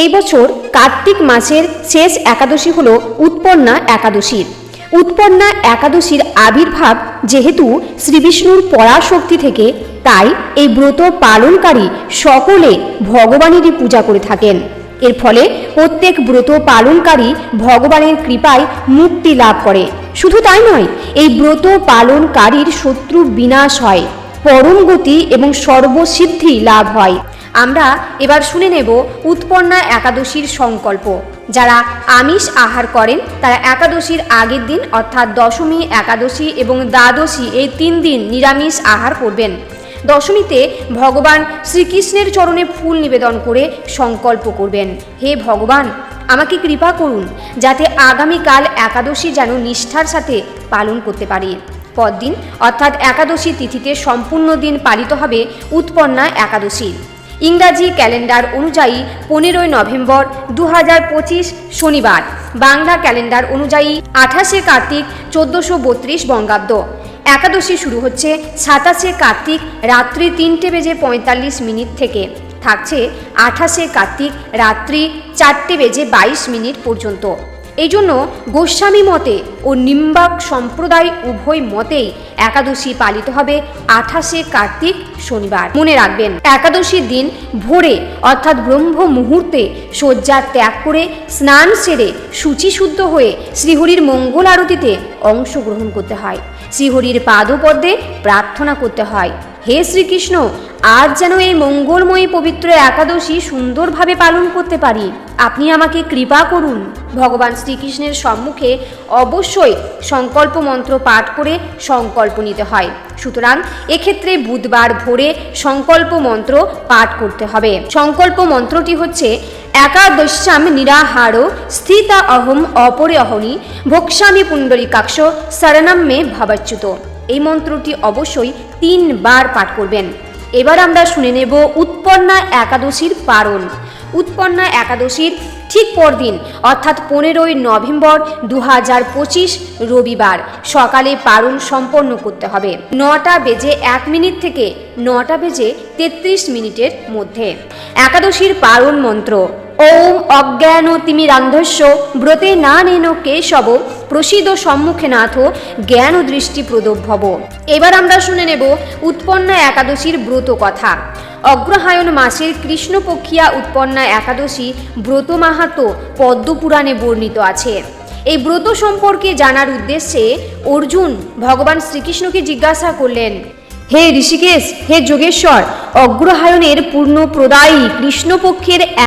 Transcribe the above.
এই বছর কার্তিক মাসের শেষ একাদশী হল উৎপন্না একাদশী উৎপন্না একাদশীর আবির্ভাব যেহেতু শ্রীবিষ্ণুর পরাশক্তি থেকে, তাই এই ব্রত পালনকারী সকলে ভগবানেরই পূজা করে থাকেন। এর ফলে প্রত্যেক ব্রত পালনকারী ভগবানের কৃপায় মুক্তি লাভ করে। শুধু তাই নয়, এই ব্রত পালনকারীর শত্রু বিনাশ হয়, পরম গতি এবং সর্বসিদ্ধি লাভ হয়। আমরা এবার শুনে নেব উৎপন্না একাদশীর সংকল্প। যারা আমিষ আহার করেন, তারা একাদশীর আগের দিন, অর্থাৎ দশমী, একাদশী এবং দ্বাদশী এই তিন দিন নিরামিষ আহার করবেন। দশমীতে ভগবান শ্রীকৃষ্ণের চরণে ফুল নিবেদন করে সংকল্প করবেন। হে ভগবান, আমাকে কৃপা করুন যাতে আগামীকাল একাদশী যেন নিষ্ঠার সাথে পালন করতে পারি। পরদিন, অর্থাৎ একাদশী তিথিতে সম্পূর্ণ দিন পালিত হবে উৎপন্না একাদশী। ইংরাজি ক্যালেন্ডার অনুযায়ী পনেরোই নভেম্বর দু হাজার পঁচিশ শনিবার, বাংলা ক্যালেন্ডার অনুযায়ী আঠাশে কার্তিক চোদ্দোশো বত্রিশ বঙ্গাব্দ। একাদশী শুরু হচ্ছে সাতাশে কার্তিক রাত্রি তিনটে বেজে পঁয়তাল্লিশ মিনিট থেকে। থাকছে আঠাশে কার্তিক রাত্রি চারটে বেজে বাইশ মিনিট পর্যন্ত। এই জন্য গোস্বামী মতে ও নিম্বাক সম্প্রদায় উভয় মতেই একাদশী পালিত হবে আঠাশে কার্তিক শনিবার। মনে রাখবেন, একাদশীর দিন ভোরে অর্থাৎ ব্রহ্ম মুহূর্তে শয্যা ত্যাগ করে স্নান সেরে শুচিশুদ্ধ হয়ে শ্রীহরির মঙ্গল আরতিতে অংশগ্রহণ করতে হয়। শ্রীহরির পাদপদ্মে প্রার্থনা করতে হয়, হে শ্রীকৃষ্ণ আজ যেন এই মঙ্গলময়ী পবিত্র একাদশী সুন্দরভাবে পালন করতে পারি। আপনি আমাকে কৃপা করুন। ভগবান শ্রীকৃষ্ণের সম্মুখে অবশ্যই সংকল্প মন্ত্র পাঠ করে সংকল্প নিতে হয়। সুতরাং এক্ষেত্রে বুধবার ভোরে সংকল্প মন্ত্র পাঠ করতে হবে। সংকল্প মন্ত্রটি হচ্ছে, একাদশ্যাম নিরাহার স্থিতা অহম অপরে অহনি ভোক্সামি পুণ্ডরিকাক্ষ শরণম মে ভাবাচ্যুত। এই মন্ত্রটি অবশ্যই তিনবার পাঠ করবেন। এবার আমরা শুনে নেব উৎপন্না একাদশীর পারণ। উৎপন্না একাদশীর ঠিক পরদিন, অর্থাৎ পনেরোই নভেম্বর দু হাজার পঁচিশ রবিবার, সকালে পারণ সম্পন্ন করতে হবে। নটা বেজে এক মিনিট থেকে নটা বেজে তেত্রিশ মিনিটের মধ্যে। একাদশীর পারণ মন্ত্র ওম অজ্ঞান তিমিরান্ধস্য ব্রতে না নেন কেশব, প্রসিদ্ধ সম্মুখে নাথ জ্ঞান ও দৃষ্টি প্রদভব এবার আমরা শুনে নেব উৎপন্না একাদশীর ব্রত কথা। অগ্রহায়ণ মাসের কৃষ্ণপক্ষিয়া উৎপন্না একাদশী ব্রত মাহাত্ম পদ্মপুরাণে বর্ণিত আছে। এই ব্রত সম্পর্কে জানার উদ্দেশ্যে অর্জুন ভগবান শ্রীকৃষ্ণকে জিজ্ঞাসা করলেন, হে ঋষিকেশ, হে যোগেশ্বর, অগ্রহায়ণের পূর্ণ প্রদায়ী কৃষ্ণপক্ষের